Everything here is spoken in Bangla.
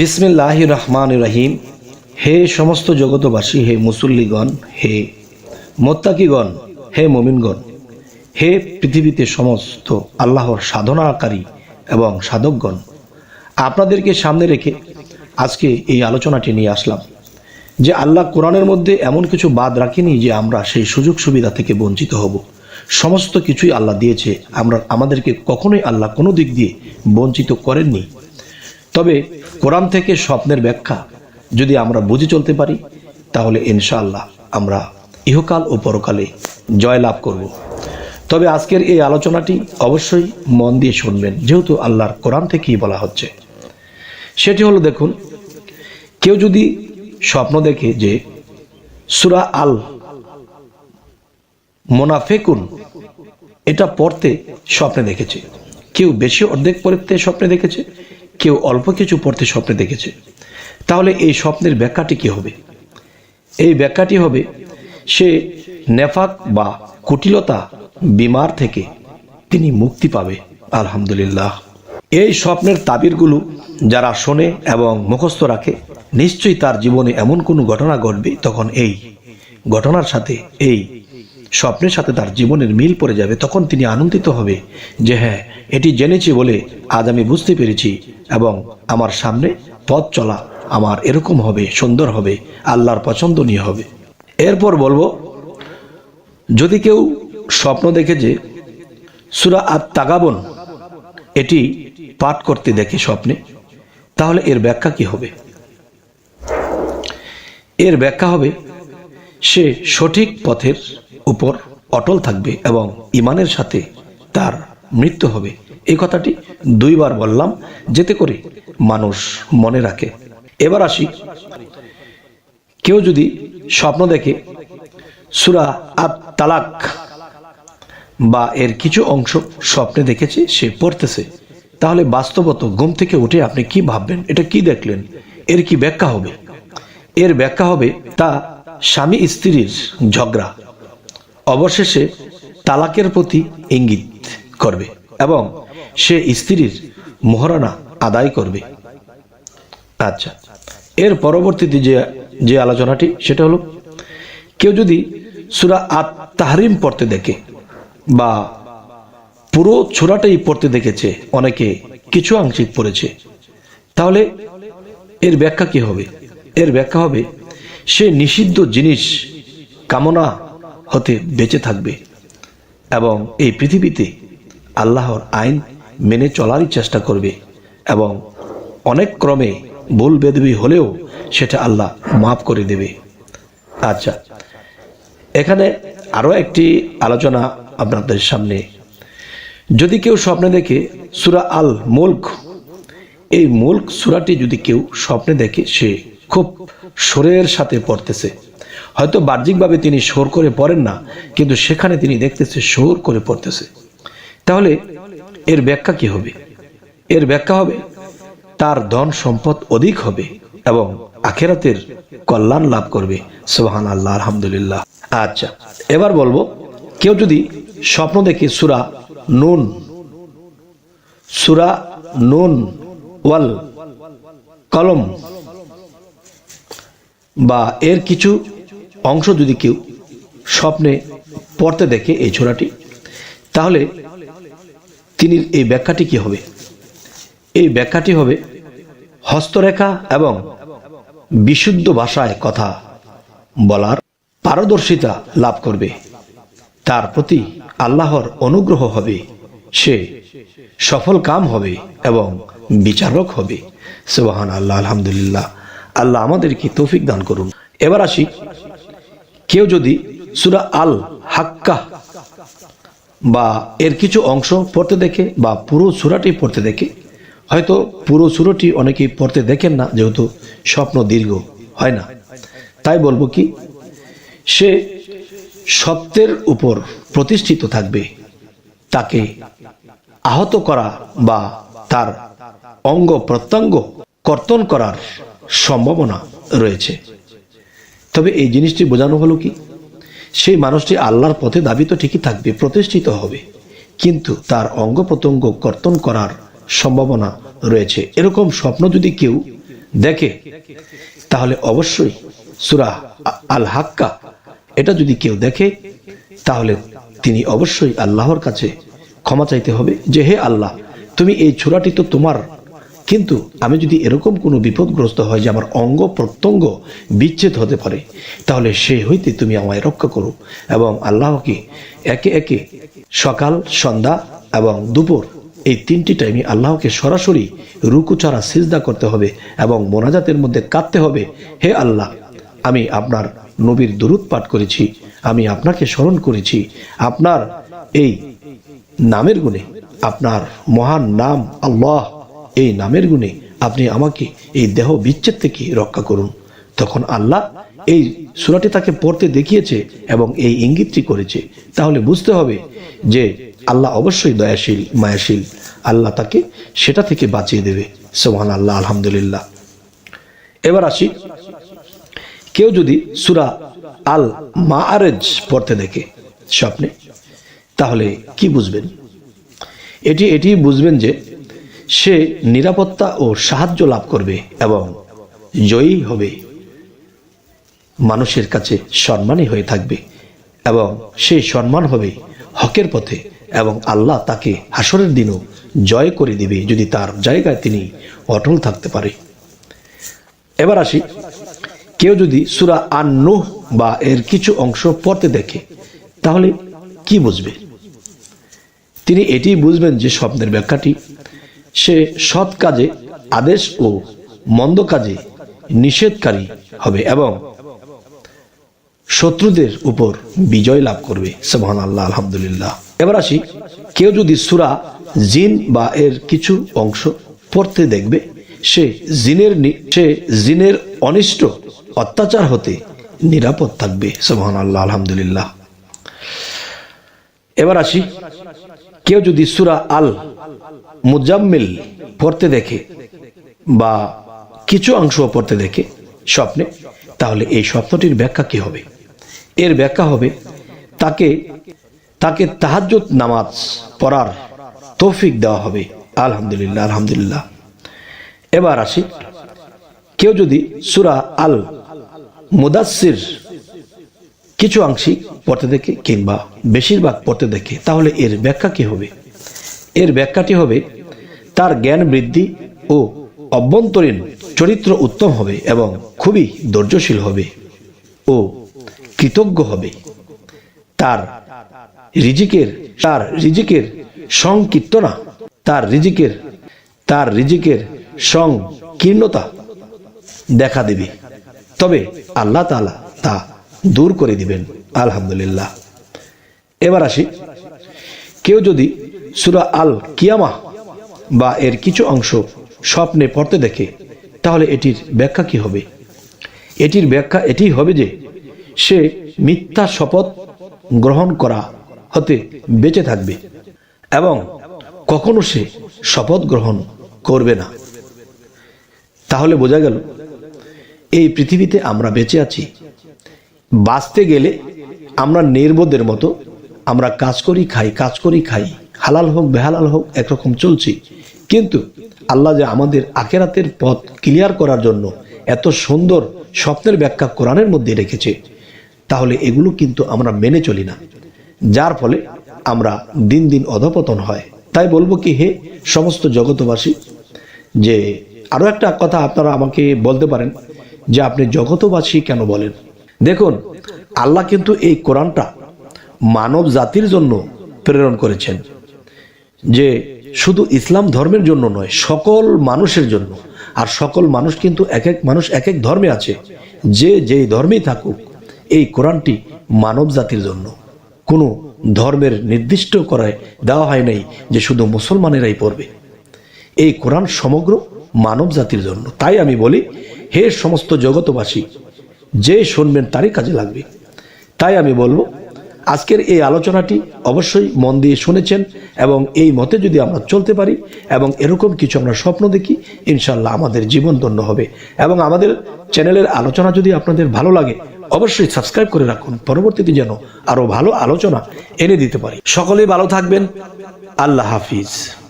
বিসমিল্লাহ রহমান রাহিম। হে সমস্ত জগতবাসী হে মুসল্লিগণ, হে মোত্তাকিগণ, হে মমিনগণ, হে পৃথিবীতে সমস্ত আল্লাহর সাধনাকারী এবং সাধকগণ, আপনাদেরকে সামনে রেখে আজকে এই আলোচনাটি নিয়ে আসলাম। যে আল্লাহ কোরআনের মধ্যে এমন কিছু বাদ রাখেনি যে আমরা সেই সুযোগ সুবিধা থেকে বঞ্চিত হব। সমস্ত কিছুই আল্লাহ দিয়েছে। আমরা, আমাদেরকে কখনোই আল্লাহ কোনো দিক দিয়ে বঞ্চিত করেননি। তবে কোরআন থেকে স্বপ্নের ব্যাখ্যা যদি আমরা বুঝে চলতে পারি, তাহলে ইনশাআল্লাহ আমরা ইহকাল ও পরকালে জয় লাভ করব। তবে আজকের এই আলোচনাটি অবশ্যই মন দিয়ে শুনবেন, যেহেতু আল্লাহর কোরআন থেকেই বলা হচ্ছে। সেটি হলো দেখুন, কেউ যদি স্বপ্ন দেখে যে সুরা আল মোনাফেকুন এটা পড়তে স্বপ্নে দেখেছে, কেউ বেশি অর্ধেক পড়তে স্বপ্নে দেখেছে কেউ অল্প কিছু পড়তে স্বপ্নে দেখেছে। তাহলে এই স্বপ্নের ব্যাখ্যাটি কি হবে? এই ব্যাখ্যাটি হবে, সে নেফাক বা কুটিলতা বিমার থেকে তিনি মুক্তি পাবে। আলহামদুলিল্লাহ। এই স্বপ্নের তাবিরগুলো যারা শোনে এবং মুখস্থ রাখে, নিশ্চয়ই তার জীবনে এমন কোনো ঘটনা ঘটবে, তখন এই ঘটনার সাথে এই স্বপ্নের সাথে তার জীবনের মিল পড়ে যাবে, তখন তিনি আনন্দিত হবে যে হ্যাঁ এটি জেনেছি বলে আজ আমি বুঝতে পেরেছি এবং আমার সামনে পথ চলা আমার এরকম হবে, সুন্দর হবে, আল্লাহর পছন্দনীয় হবে। এরপর বলব, যদি কেউ স্বপ্ন দেখে যে সুরা আত তাগাবন এটি পাঠ করতে দেখে স্বপ্নে, তাহলে এর ব্যাখ্যা কি হবে? এর ব্যাখ্যা হবে, সে সঠিক পথের উপর অটল থাকবে এবং ইমানের সাথে তার মৃত্যু হবে। এই কথাটি দুইবার বললাম, যেতে করে মানুষ মনে রাখে। এবার আসি, কেউ যদি স্বপ্ন দেখে সুরা আত তালাক বা এর কিছু অংশ স্বপ্নে দেখেছে, সে পড়তেছে, তাহলে বাস্তবত ঘুম থেকে উঠে আপনি কি ভাববেন? এটা কি দেখলেন? এর কি ব্যাখ্যা হবে? এর ব্যাখ্যা হবে তা স্বামী স্ত্রীর ঝগড়া। অবশেষে তালাকের প্রতি ইঙ্গিত করবে এবং সে স্ত্রীর মোহরানা আদায় করবে। আচ্ছা এর পরবর্তীতে যে যে আলোচনাটি, সেটা হলো, কেউ যদি সুরা আত তাহরিম পড়তে দেখে বা পুরো ছোড়াটাই পড়তে দেখেছে, অনেকে কিছু আংশিক পড়েছে, তাহলে এর ব্যাখ্যা কি হবে? এর ব্যাখ্যা হবে, সে নিষিদ্ধ জিনিস কামনা হতে বেঁচে থাকবে। এবং এই পৃথিবীতে আল্লাহর আইন মেনে চলারই চেষ্টা করবে এবং অনেক ক্রমে ভুল বেদবি হলেও সেটা আল্লাহ মাফ করে দেবে। আচ্ছা এখানে আরও একটি আলোচনা আপনাদের সামনে। যদি কেউ স্বপ্নে দেখে সুরা আল মুল্ক এই মুল্ক সুরাটি যদি কেউ স্বপ্নে দেখে, সে খুব সুরের সাথে পড়তেছে। হয়তো বাহ্যিকভাবে তিনি সোর করে পড়েন না, কিন্তু সেখানে তিনি দেখতেছে সোর করে পড়তেছে। তাহলে এর ব্যাখ্যা কি হবে? এর ব্যাখ্যা হবে, তার ধন সম্পদ অধিক হবে এবং আখেরাতের কল্যাণ লাভ করবে। সোহান আল্লাহ আলহামদুলিল্লাহ। আচ্ছা এবার বলব, কেউ যদি স্বপ্ন দেখে সুরা নুন সুরা নুন ওয়াল কলম বা এর কিছু অংশ যদি কেউ স্বপ্নে পড়তে দেখে এই ছোড়াটি তাহলে তিনি এই ব্যাখ্যাটি কি হবে? এই ব্যাখ্যাটি হবে হস্তরেখা এবং বিশুদ্ধ ভাষায় কথা বলার পারদর্শিতা লাভ করবে। তার প্রতি আল্লাহর অনুগ্রহ হবে, সে সফল কাম হবে এবং বিচারক হবে। সুবাহান আল্লাহ আলহামদুলিল্লাহ। আল্লাহ আমাদেরকে তৌফিক দান করুন। এবার আসি কেউ যদি সুরা আল হাক্কা বা এর কিছু অংশ পড়তে দেখে বা পুরো সুরাটি পড়তে দেখে, হয়তো পুরো সুরটি অনেকেই পড়তে দেখেন না, যেহেতু স্বপ্ন দীর্ঘ হয় না। তাই বলব কি, সে সত্যের উপর প্রতিষ্ঠিত থাকবে, তাকে আহত করা বা তার অঙ্গ প্রত্যঙ্গ কর্তন করার সম্ভাবনা রয়েছে। তবে এই জিনিসটি বোঝানো হলো কি? সেই মানুষটি আল্লাহর পথে দাবি তো ঠিকই থাকবে, প্রতিষ্ঠিত হবে। কিন্তু তার অঙ্গ প্রত্যঙ্গ কর্তন করার সম্ভাবনা রয়েছে। এরকম স্বপ্ন যদি কেউ দেখে, তাহলে অবশ্যই সুরা আল হাক্কা এটা যদি কেউ দেখে, তাহলে তিনি অবশ্যই আল্লাহর কাছে ক্ষমা চাইতে হবে যে, হে আল্লাহ, তুমি এই ছোড়াটি তো তোমার কিন্তু আমি যদি এরকম কোনো বিপদগ্রস্ত হয় যে আমার অঙ্গ প্রত্যঙ্গ বিচ্ছেদ হতে পারে, তাহলে সে হইতে তুমি আমায় রক্ষা করো এবং আল্লাহকে একে একে সকাল, সন্ধ্যা এবং দুপুর এই তিনটি টাইমে আল্লাহকে সরাসরি রুকু ছাড়া সিজদা করতে হবে এবং মোনাজাতের মধ্যে কাঁদতে হবে। হে আল্লাহ, আমি আপনার নবীর দুরুদ পাঠ করেছি, আমি আপনাকে স্মরণ করেছি। আপনার এই নামের গুণে আপনার মহান নাম আল্লাহ এই নামের গুণে আপনি আমাকে এই দেহ বিচ্ছেদ থেকে রক্ষা করুন। তখন আল্লাহ এই সুরাটি তাকে পড়তে দেখিয়েছে এবং এই ইঙ্গিতটি করেছে। তাহলে বুঝতে হবে যে আল্লাহ অবশ্যই দয়াশীল, মায়াশীল। আল্লাহ তাকে সেটা থেকে বাঁচিয়ে দেবে। সোহান আল্লাহ আলহামদুলিল্লাহ। এবার আসি, কেউ যদি সুরা আল মা আরেজ পড়তে দেখে স্বপ্নে, তাহলে কি বুঝবেন? এটি এটি বুঝবেন যে সে নিরাপত্তা ও সাহায্য লাভ করবে এবং জয়ী হবে। মানুষের কাছে সম্মানী হয়ে থাকবে এবং সেই সম্মান হবে হকের পথে এবং আল্লাহ তাকে হাসরের দিনও জয় করে দিবে যদি তার জায়গায় তিনি অটল থাকতে পারে। এবার আসি, কেউ যদি সুরা আন আন্নুহ বা এর কিছু অংশ পড়তে দেখে, তাহলে কি বুঝবে? তিনি এটি বুঝবেন যে স্বপ্নের ব্যাখ্যাটি সে সৎ কাজে, আদেশ ও মন্দ কাজে নিষেধকারী হবে এবং শত্রুদের উপর বিজয় লাভ করবে। সোহান আল্লাহ আলহামদুলিল্লাহ। এবার আসি, কেউ যদি সুরা জিন বা এর কিছু অংশ পড়তে দেখবে, সে জিনের সে জিনের অনিষ্ট, অত্যাচার হতে নিরাপদ থাকবে। সোহান আল্লাহ আলহামদুলিল্লাহ। এবার আসি, কেউ যদি সুরা আল মুজাম্মিল পড়তে দেখে বা কিছু অংশ পড়তে দেখে স্বপ্নে, তাহলে এই স্বপ্নটির ব্যাখ্যা কি হবে? এর ব্যাখ্যা হবে, তাকে তাকে তাহাজ্জুদ নামাজ পড়ার তৌফিক দেওয়া হবে। আলহামদুলিল্লাহ আলহামদুলিল্লাহ। এবার আসি, কেউ যদি সুরা আল মুদাসির কিছু আংশিক পড়তে দেখে কিংবা বেশিরভাগ পড়তে দেখে, তাহলে এর ব্যাখ্যা কি হবে? এর ব্যাখ্যাটি হবে, তার জ্ঞান বৃদ্ধি ও অভ্যন্তরীণ চরিত্র উত্তম হবে এবং খুবই ধৈর্যশীল হবে ও কৃতজ্ঞ হবে। তার রিজিকের তার রিজিকের সংকীর্তনা, তার রিজিকের তার রিজিকের সংকীর্ণতা দেখা দেবে। তবে আল্লাহ তাআলা তা দূর করে দিবেন, আলহামদুলিল্লাহ। এবার আসি, কেউ যদি সুরা আল কিয়ামা বা এর কিছু অংশ স্বপ্নে পড়তে দেখে, তাহলে এটির ব্যাখ্যা কি হবে? এটির ব্যাখ্যা এটি হবে যে, সে মিথ্যা শপথ গ্রহণ করা হতে বেঁচে থাকবে এবং কখনো সে শপথ গ্রহণ করবে না। তাহলে বোঝা গেল, এই পৃথিবীতে আমরা বেঁচে আছি। বাঁচতে গেলে আমরা নির্বোধের মতো আমরা কাজ করি, খাই, কাজ করি, খাই। হালাল হোক, বেহালাল হোক, একরকম চলছি। কিন্তু আল্লাহ যে আমাদের আখেরাতের পথ ক্লিয়ার করার জন্য এত সুন্দর স্বপ্নের ব্যাখ্যা কোরআনের মধ্যে রেখেছে, তাহলে এগুলো কিন্তু আমরা মেনে চলি না। যার ফলে আমরা দিন দিন অধপতন হয়। তাই বলব কি, হে সমস্ত জগতবাসী যে আরও একটা কথা আপনারা আমাকে বলতে পারেন, যে আপনি জগতবাসী কেন বলেন? দেখুন, আল্লাহ কিন্তু এই কোরআনটা মানব জাতির জন্য প্রেরণ করেছেন। যে শুধু ইসলাম ধর্মের জন্য নয়, সকল মানুষের জন্য। আর সকল মানুষ কিন্তু এক এক মানুষ এক এক ধর্মে আছে। যে যেই ধর্মেই থাকুক, এই কোরআনটি মানব জাতির জন্য। কোনো ধর্মের নির্দিষ্ট করায় দেওয়া হয় নাই যে শুধু মুসলমানেরাই পড়বে। এই কোরআন সমগ্র মানব জাতির জন্য। তাই আমি বলি, হে সমস্ত জগতবাসী যে শুনবেন তারই কাজে লাগবে। তাই আমি বলব আজকের এই আলোচনাটি অবশ্যই মন দিয়ে শুনেছেন এবং এই মতে যদি আমরা চলতে পারি এবং এরকম কিছু আমরা স্বপ্ন দেখি ইনশাল্লাহ আমাদের জীবন ধন্য হবে। এবং আমাদের চ্যানেলের আলোচনা যদি আপনাদের ভালো লাগে, অবশ্যই সাবস্ক্রাইব করে রাখুন। পরবর্তীতে যেন আরও ভালো আলোচনা এনে দিতে পারি। সকলেই ভালো থাকবেন। আল্লাহ হাফিজ।